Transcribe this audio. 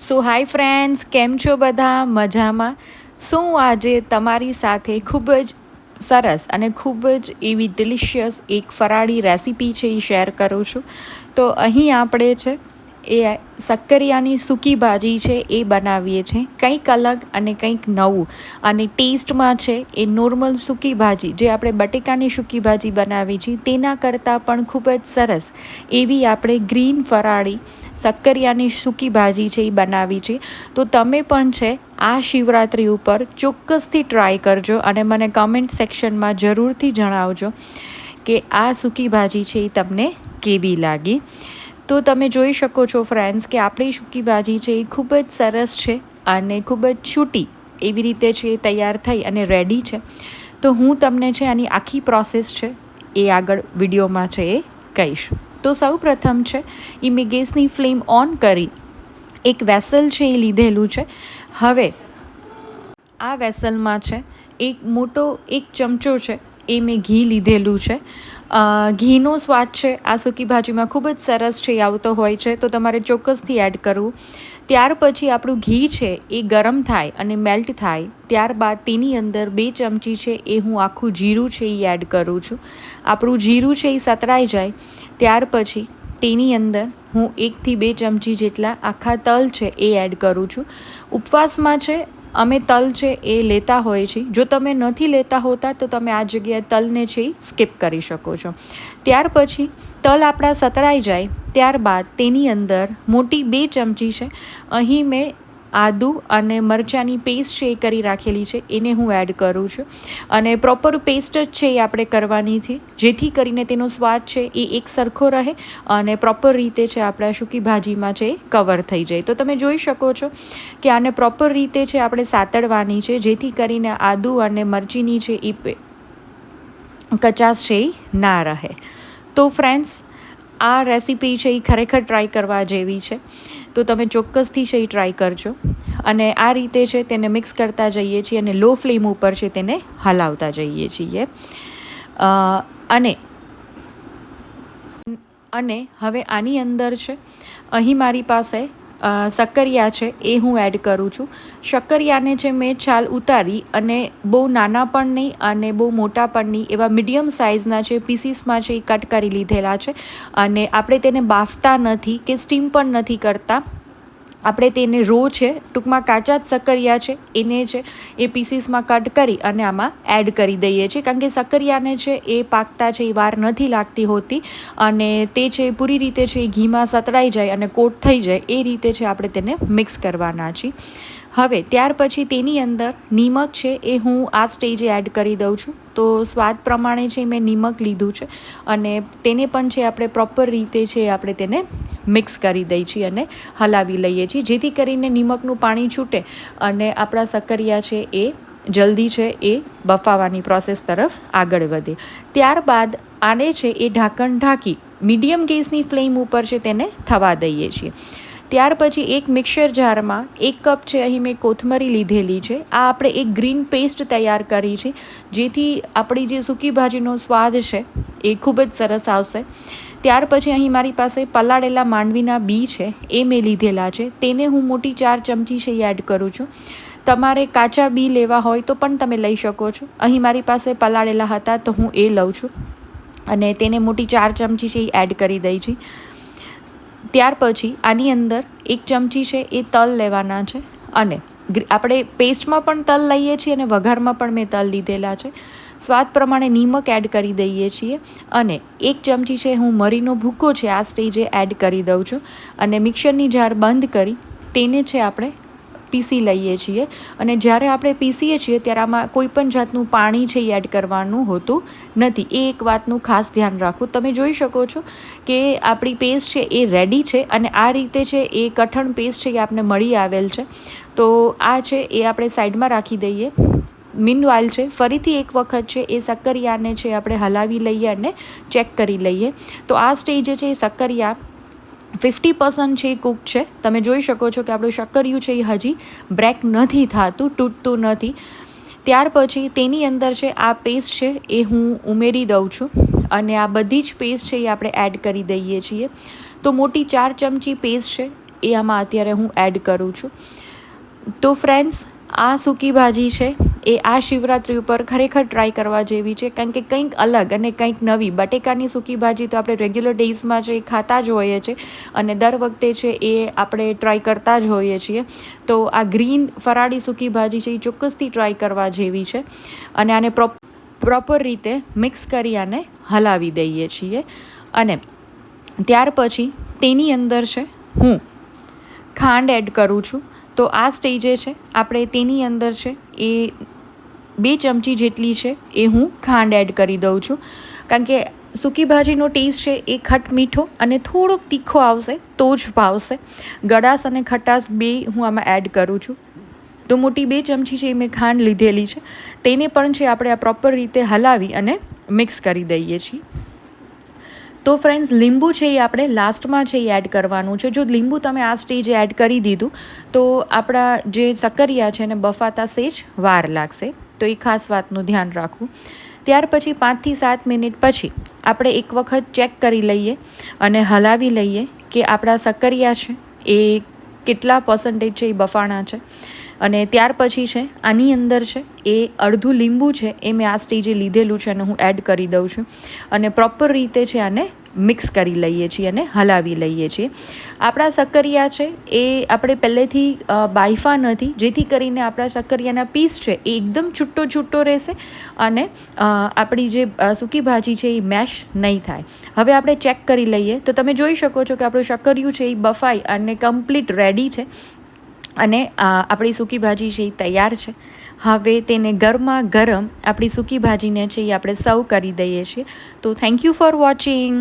સો hi friends કેમ છો બધા? મજામાં? શું આજે તમારી સાથે ખૂબ જ સરસ અને ખૂબ જ એવી ડિલિશિયસ એક ફરાળી રેસીપી છે એ શેર કરું છું. તો અહીં આપણે છે એ શક્કરિયાની સૂકી ભાજી છે એ બનાવીએ છીએ. કંઈક અલગ અને કંઈક નવું. અને ટેસ્ટમાં છે એ નોર્મલ સૂકી ભાજી. જે આપણે બટેકાની સૂકી ભાજી બનાવી છીએ, તેના કરતાં પણ ખૂબ જ સરસ એવી આપણે ગ્રીન ફરાળી શક્કરિયાની સૂકી ભાજી છે એ બનાવી છે તો તમે પણ છે આ શિવરાત્રિ ઉપર ચોક્કસથી ટ્રાય કરજો અને મને કમેન્ટ સેક્શનમાં જરૂરથી જણાવજો કે આ સૂકી ભાજી છે એ તમને કેવી લાગી. તો તમે જોઈ શકો છો ફ્રેન્ડ્સ કે આપણી સૂકી ભાજી છે એ ખૂબ જ સરસ છે અને ખૂબ જ છૂટી એવી રીતે છે એ તૈયાર થઈ અને રેડી છે. તો હું તમને છે આની આખી પ્રોસેસ છે એ આગળ વિડીયોમાં છે એ કહીશ. તો સૌ પ્રથમ છે એ મેં ગેસની ફ્લેમ ઓન કરી, એક વેસલ છે એ લીધેલું છે. હવે આ વેસલમાં છે, એક મોટો એક ચમચો છે એ મેં ઘી લીધેલું છે. ઘીનો સ્વાદ છે, આ સૂકી ભાજીમાં ખૂબ જ સરસ છે, એ આવતો હોય છે, તો તમારે ચોક્કસથી એડ કરવું. ત્યાર પછી આપણું ઘી છે, એ ગરમ થાય અને મેલ્ટ થાય, ત્યારબાદ તેની અંદર બે ચમચી છે, એ હું આખું જીરું છે, એ એડ કરું છું. આપણું જીરું છે, એ સતરાઈ જાય, ત્યાર પછી તેની અંદર હું એકથી બે ચમચી જેટલા આખા તલ છે, એ એડ કરું છું. ઉપવાસમાં છે અમે તલ છે એ લેતા હોઈએ છીએ. જો તમે નથી લેતા હોતા, તો તમે આ જગ્યાએ તલને છે એ સ્કીપ કરી શકો છો. ત્યાર પછી તલ આપણા સતળાઈ જાય. ત્યારબાદ તેની અંદર મોટી બે ચમચી છે. અહીં મેં આદુ અને મરચાંની પેસ્ટ છે એ કરી રાખેલી છે. એને હું એડ કરું છું. અને પ્રોપર પેસ્ટ જ છે એ આપણે કરવાની છે. જેથી કરીને તેનો સ્વાદ છે એ એક સરખો રહે અને પ્રોપર રીતે છે આપણા સૂકી ભાજીમાં છે એ કવર થઈ જાય. તો તમે જોઈ શકો છો કે આને પ્રોપર રીતે છે આપણે સાતડવાની છે. જેથી કરીને આદુ અને મરચીની છે એ કચાશ છે એ ના રહે. તો ફ્રેન્ડ્સ આ રેસીપી છે એ ખરેખર ટ્રાય કરવા જેવી છે. તો તમે ચોક્કસથી છે એ ટ્રાય કરજો. અને આ રીતે છે તેને મિક્સ કરતા જઈએ છીએ અને લો ફ્લેમ ઉપર છે તેને હલાવતા જઈએ છીએ. અને અને હવે આની અંદર છે, અહીં મારી પાસે શક્કરિયા છે એ હું એડ કરું છું. શક્કરિયાને જે મેં છાલ ઉતારી અને બહુ નાના પણ નહીં અને બહુ મોટા પણ નહીં, એવા મીડિયમ સાઇઝના છે પીસીસમાં છે એ કટ કરી લીધેલા છે અને આપણે તેને બાફતા નથી કે સ્ટીમ પણ નથી કરતા. આપણે તેને રો છે, ટૂંકમાં કાચા જ સક્કરિયા છે, એને છે, એ પીસીસમાં કટ કરી અને આમાં એડ કરી દઈએ છીએ. કારણ કે સક્કરિયાને છે, એ પાકતા છે, એ વાર નથી લાગતી હોતી અને તે છે પૂરી રીતે છે, એ ઘીમાં સતળાઈ જાય અને કોટ થઈ જાય, એ રીતે છે, આપણે તેને મિક્સ કરવાના છીએ. હવે ત્યાર પછી તેની અંદર નિમક છે એ હું આ સ્ટેજે એડ કરી દઉં છું. તો સ્વાદ પ્રમાણે છે મેં નિમક લીધું છે અને તેને પણ છે આપણે પ્રોપર રીતે છે આપણે તેને મિક્સ કરી દઈએ છીએ અને હલાવી લઈએ છીએ. જેથી કરીને નિમકનું પાણી છૂટે અને આપણા સક્કરિયા છે એ જલ્દી છે એ બફાવાની પ્રોસેસ તરફ આગળ વધે. ત્યારબાદ આને છે એ ઢાંકણ ઢાંકી મીડિયમ ગેસની ફ્લેમ ઉપર છે તેને થવા દઈએ છીએ. ત્યાર પછી એક મિક્સર જારમાં એક કપ છે, અહીં મેં કોથમરી લીધેલી છે. આ આપણે એક ગ્રીન પેસ્ટ તૈયાર કરી છે, જેથી આપણી જે સૂકી ભાજીનો સ્વાદ છે, એ ખૂબ જ સરસ આવશે. ત્યાર પછી અહીં મારી પાસે પલાળેલા માંડવીના બી છે, એ મેં લીધેલા છે. તેને હું મોટી ચાર ચમચી છે એ એડ કરું છું. તમારે કાચા બી લેવા હોય તો પણ તમે લઈ શકો છો. અહીં મારી પાસે પલાળેલા હતા તો હું એ લઉં છું. અને તેને મોટી ચાર ચમચી છે, એ એડ કરી દઈ છે. ત્યાર પછી આની અંદર એક ચમચી છે એ તલ લેવાના છે અને આપણે પેસ્ટમાં પણ તલ લઈએ છીએ અને વઘારમાં પણ મેં તલ લીધેલા છે. સ્વાદ પ્રમાણે નિમક એડ કરી દઈએ છીએ અને એક ચમચી છે હું મરીનો ભૂકો છે આ સ્ટેજે એડ કરી દઉં છું અને મિક્સરની જાર બંધ કરી તેને છે આપણે પીસી લઈએ છીએ. અને જ્યારે આપણે પીસીએ છીએ, ત્યારે આમાં કોઈ પણ જાતનું પાણી છે એ એડ કરવાનું હોતું નથી. એ એક વાતનું ખાસ ધ્યાન રાખવું. તમે જોઈ શકો છો કે આપણી પેસ્ટ છે એ રેડી છે અને આ રીતે છે એ કઠણ પેસ્ટ છે એ આપણે મળી આવેલ છે. તો આ છે એ આપણે સાઈડમાં રાખી દઈએ. મિનવાઇલ છે, ફરીથી એક વખત છે એ સક્કરિયાને છે આપણે હલાવી લઈએ અને ચેક કરી લઈએ. તો આ સ્ટેજે છે એ સક્કરિયા ફિફ્ટી પર્સન્ટ છે એ કૂક છે. તમે જોઈ શકો છો કે આપણું શક્કરિયું છે એ હજી બ્રેક નથી થતું, તૂટતું નથી. ત્યાર પછી તેની અંદર છે આ પેસ્ટ છે એ હું ઉમેરી દઉં છું અને આ બધી જ પેસ્ટ છે એ આપણે એડ કરી દઈએ છીએ. તો મોટી ચાર ચમચી પેસ્ટ છે એ આમાં અત્યારે હું એડ કરું છું. તો ફ્રેન્ડ્સ, આ સૂકી ભાજી છે એ આ શિવરાત્રિ ઉપર ખરેખર ટ્રાય કરવા જેવી છે. કારણ કે કંઈક અલગ અને કંઈક નવી. બટેકાની સૂકી ભાજી તો આપણે રેગ્યુલર ડેઝમાં એ ખાતા જ હોઈએ છીએ અને દર વખતે છે એ આપણે ટ્રાય કરતા જ હોઈએ છીએ. તો આ ગ્રીન ફરાળી સૂકી ભાજી છે એ ચોક્કસથી ટ્રાય કરવા જેવી છે. અને આને પ્રોપ પ્રોપર રીતે મિક્સ કરી આને હલાવી દઈએ છીએ. અને ત્યાર પછી તેની અંદર છે હું ખાંડ એડ કરું છું. તો આ સ્ટેજે છે. આપણે તેની અંદર છે એ બે ચમચી જેટલી છે એ હું ખાંડ એડ કરી દઉં છું. કારણ કે સૂકી ભાજીનો ટેસ્ટ છે એ ખટ મીઠો અને થોડોક તીખો આવશે તો જ ભાવશે. ગળાશ અને ખટાશ બે હું આમાં એડ કરું છું. તો મોટી બે ચમચી છે એ મેં ખાંડ લીધેલી છે. તેને પણ છે આપણે આ પ્રોપર રીતે હલાવી અને મિક્સ કરી દઈએ છીએ. તો ફ્રેન્ડ્સ લીંબુ છે એ આપણે લાસ્ટમાં છે એ એડ કરવાનું છે. જો લીંબુ તમે આ સ્ટેજે એડ કરી દીધું, તો આપણા જે સક્કરિયા છે એને બફાતા સેજ વાર લાગશે. તો એ ખાસ વાતનું ધ્યાન રાખવું. ત્યાર પછી પાંચથી સાત મિનિટ પછી આપણે એક વખત ચેક કરી લઈએ અને હલાવી લઈએ કે આપણા સક્કરિયા છે, એ કેટલા પર્સન્ટેજ છે, એ બફાણા છે. અને ત્યાર પછી છે, આની અંદર છે, એ અડધું લીંબુ છે, એ મેં આ સ્ટેજે લીધેલું છે અને હું એડ કરી દઉં છું. અને પ્રોપર રીતે છે, આને મિક્સ કરી લઈએ છીએ અને હલાવી લઈએ છીએ. આપણા સક્કરિયા છે, એ આપણે પહેલેથી બાયફા નથી, જેથી કરીને આપણા સક્કરિયાના પીસ છે, એ એકદમ છૂટો છૂટો રહેશે અને આપણી જે સૂકી ભાજી છે, એ મેશ નહીં થાય. હવે આપણે ચેક કરી લઈએ. તો તમે જોઈ શકો છો કે આપણું શક્કરિયું છે, એ બફાઈ અને કમ્પ્લીટ રેડી છે. અને આપણી સૂકી ભાજી છે એ તૈયાર છે, હવે તેને ગરમા ગરમ આપણી સૂકી ભાજીને છે એ આપણે સર્વ કરી દઈએ છીએ. તો થેન્ક યુ ફોર વોચિંગ